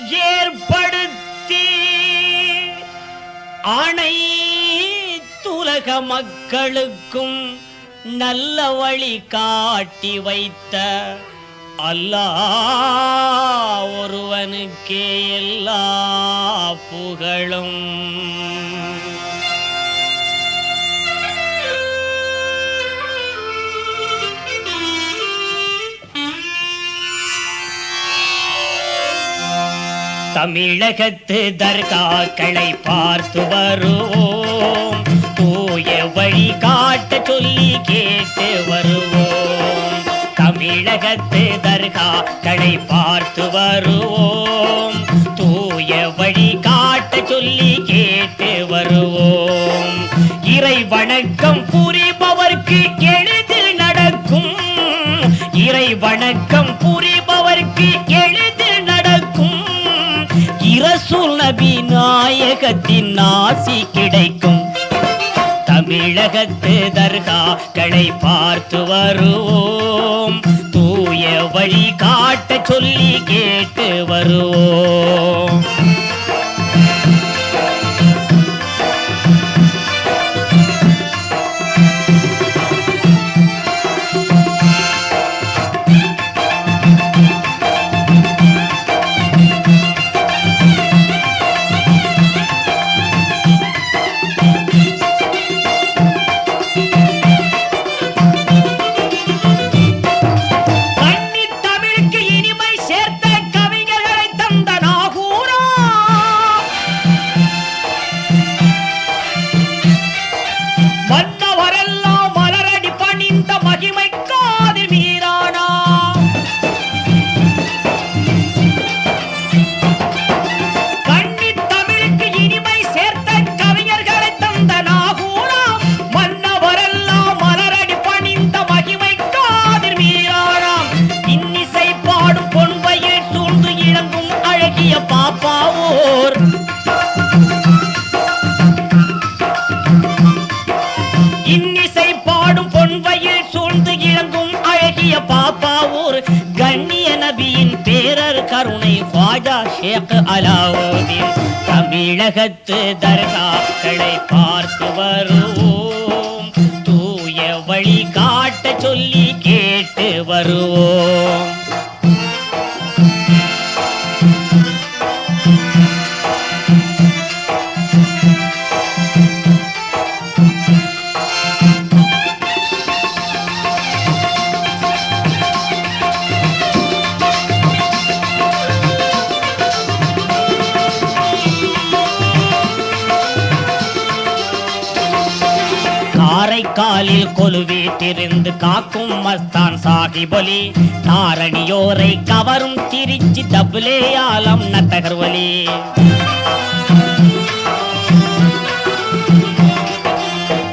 ஏற்படுத்தி அனைத்துலக மக்களுக்கும் நல்ல வழி காட்டி வைத்த அல்லா ஒருவனுக்கே எல்லா புகழும். தமிழகத்து தர்காக்களை பார்த்து வருவோம். தூய வழி காட்ட சொல்லி கேட்டு வருவோம். தமிழகத்து தர்காக்களை பார்த்து வருவோம். ரசூல் நபி நாயகத்தின் ஆசி கிடைக்கும். தமிழகத்து தர்காக்களை பார்த்து வருவோம். தூய வழி காட்ட சொல்லி கேட்டு வருவோம். ஷேக் அலாவுதீன் தமிழகத்து தர்காக்களை பார்த்து வருவோம் தூய வழி காட்ட சொல்லி கேட்டு வருவோம். காலில் கொலுவீட்டிருந்து காக்கும் மஸ்தான் சாஹிபொலி தாரணியோரை கவரும் திருச்சி தபுலே ஆலம் நட்டகர் ஒலி.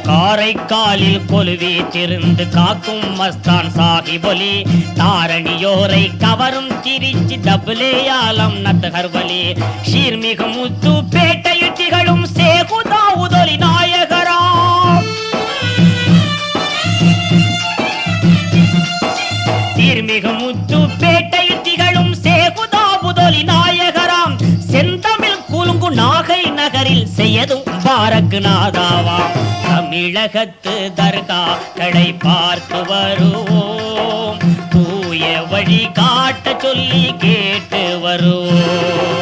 காரைக்காலில் கொலுவீட்டிருந்து காக்கும் மஸ்தான் சாஹிபொலி தாரணியோரை கவரும் திருச்சி தபுலே ஆலம் நட்டகர் ஒலி. ஷீர்மிகு முத்து பேட்டையில் திகழும் சேகுதா உதொலி நாயகரா சீர்மிகு முத்து பேட்டையில் திகழும் சேகுதாபுதொலி நாயகராம். செந்தமிழ் குலுங்கு நாகை நகரில் செய்யதும் பாரக்கு நாதாவா தமிழகத்து தர்காக்களை பார்த்து வருவோம். தூய வழி காட்ட சொல்லி கேட்டு வருவோம்.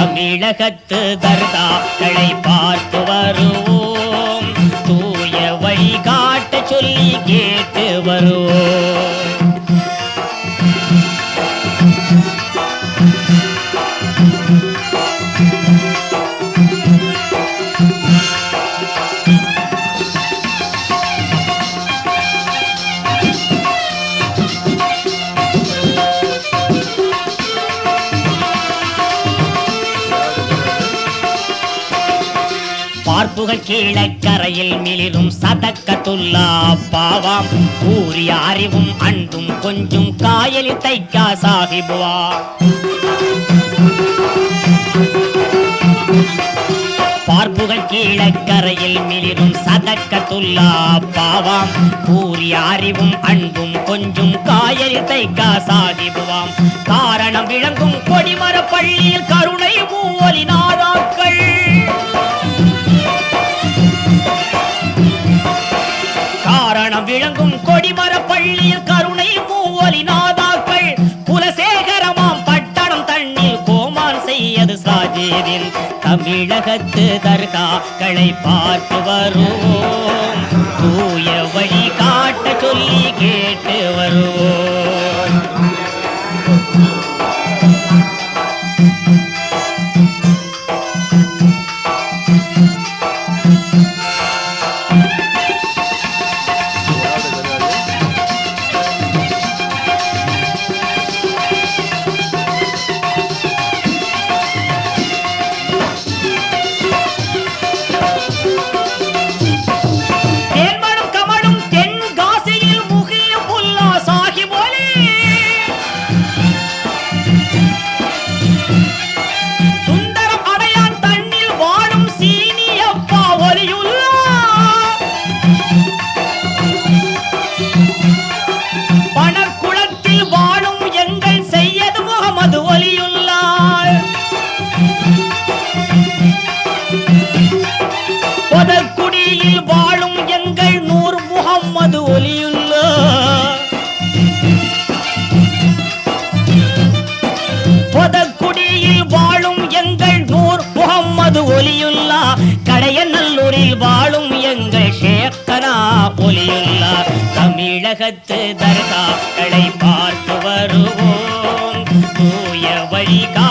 தமிழகத்து தர்தாக்களை பார்த்து வருவோம். தூய வழிகாட்ட சொல்லி கேட்டு வருவோம். புகழ் கீழக்கரையில் மிளிரும் சதக்கத்துல்லா பாவாம். கூறிய அறிவும் அன்பும் கொஞ்சம் காயலி தைக்கா சாஹிபுவா. பார்ப்புகள் கீழக்கரையில் மிளிரும் சதக்கத்துல்லா பாவாம். கூறிய அறிவும் அன்பும் கொஞ்சம் காயலில் தைக்கா சாகிபுவாம் காரணம் விளங்கும் கொடிமர பள்ளியில் கருணை தமிழகத்து தர்காக்களை பார்த்து வரும். உலகத்து தர்தாக்களை பார்த்து வருவோம். தூய வழிகா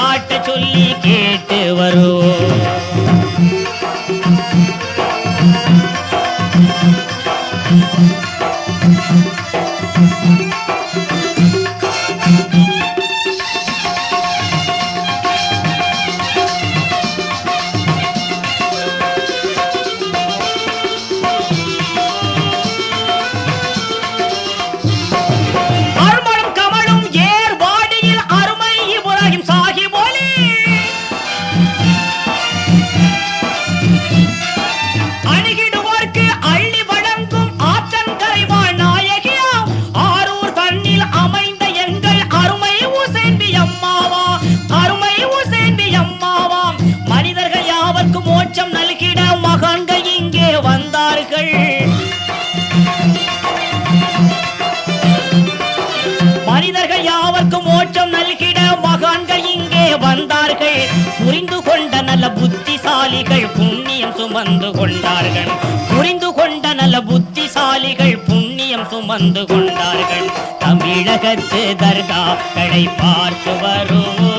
வந்தார்கள். புரிந்து கொண்ட நல்ல புத்திசாலிகள் புண்ணியம் சுமந்து கொண்டார்கள். புரிந்து கொண்ட நல்ல புத்திசாலிகள் புண்ணியம் சுமந்து கொண்டார்கள். தமிழகத்து தர்காக்களை பார்த்து வருவோம்.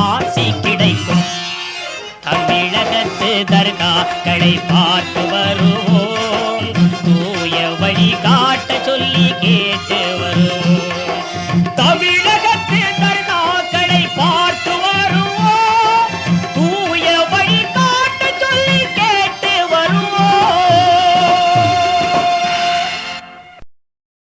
ஆசி கிடைக்கும். தமிழகத்து தர்காக்களை பார்த்து வருவோம். தூய வழி காட்ட சொல்லி கேட்டு